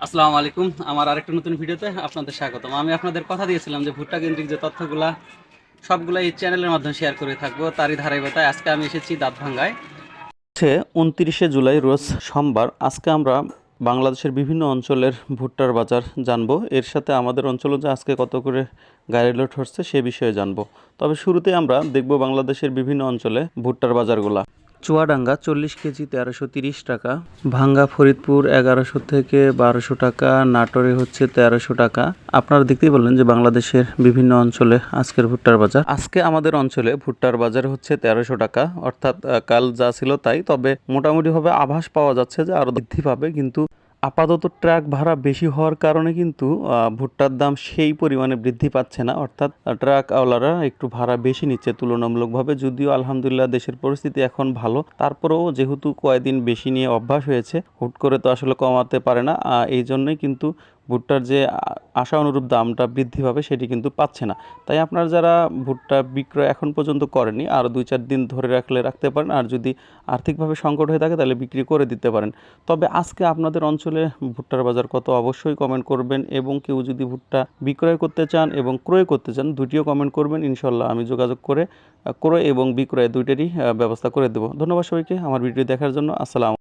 আসসালামু আলাইকুম। আমার আরেকটা নতুন ভিডিওতে আপনাদের স্বাগতম। আমি আপনাদের কথা দিয়েছিলাম যে ভুট্টা কেন্দ্রিক যে তথ্যগুলা সবগুলো এই চ্যানেলের মাধ্যমে শেয়ার করে থাকব, তারই ধারাবাহিকতায় আজকে আমি এসেছি দাঁতভাঙ্গায়। হচ্ছে উনত্রিশে জুলাই রোজ সোমবার আজকে আমরা বাংলাদেশের বিভিন্ন অঞ্চলের ভুট্টার বাজার জানব। এর সাথে আমাদের অঞ্চলে যে আজকে কত করে গাড়ি লোড হচ্ছে সে বিষয়ে জানব। তবে শুরুতে আমরা দেখব বাংলাদেশের বিভিন্ন অঞ্চলে ভুট্টার বাজারগুলা। চুয়াডাঙ্গা, চল্লিশ কেজি, তেরোশো তিরিশ টাকা। ভাঙ্গা, ফরিদপুর, এগারোশো থেকে বারোশো টাকা। নাটোরে হচ্ছে তেরোশো টাকা। আপনারা দেখতেই বললেন যে বাংলাদেশের বিভিন্ন অঞ্চলে আজকের ভুট্টার বাজার। আজকে আমাদের অঞ্চলে ভুট্টার বাজার হচ্ছে তেরোশো টাকা। অর্থাৎ কাল যা ছিল তাই। তবে মোটামুটিভাবে আভাস পাওয়া যাচ্ছে যে আরও বৃদ্ধি পাবে। কিন্তু আপাতত ট্রাক ভাড়া বেশি হওয়ার কারণে কিন্তু ভুট্টার দাম সেই পরিমাণে বৃদ্ধি পাচ্ছে না। অর্থাৎ ট্রাক আওলারা একটু ভাড়া বেশি নিচ্ছে তুলনামূলকভাবে। যদিও আলহামদুলিল্লাহ দেশের পরিস্থিতি এখন ভালো। তারপরেও যেহেতু কয়েকদিন বেশি নিয়ে অভ্যাস হয়েছে, হুট করে তো আসলে কমাতে পারে না। এই জন্যই কিন্তু ভুট্টার যে আশা অনুরূপ দামটা বৃদ্ধি পাবে সেটি কিন্তু পাচ্ছে না। তাই আপনারা যারা ভুট্টা বিক্রয় এখন পর্যন্ত করেনি আরও দুই চার দিন ধরে রাখলে রাখতে পারেন, আর যদি আর্থিকভাবে সংকট হয়ে থাকে তাহলে বিক্রি করে দিতে পারেন। তবে আজকে আপনাদের অঞ্চলে ভুট্টার বাজার কত অবশ্যই কমেন্ট করবেন এবং কেউ যদি ভুট্টা বিক্রয় করতে চান এবং ক্রয় করতে চান, দুটিও কমেন্ট করবেন। ইনশাল্লাহ আমি যোগাযোগ করে ক্রয় এবং বিক্রয় দুইটারই ব্যবস্থা করে দেবো। ধন্যবাদ সবাইকে। আমার ভিডিও দেখার জন্য আসসালাম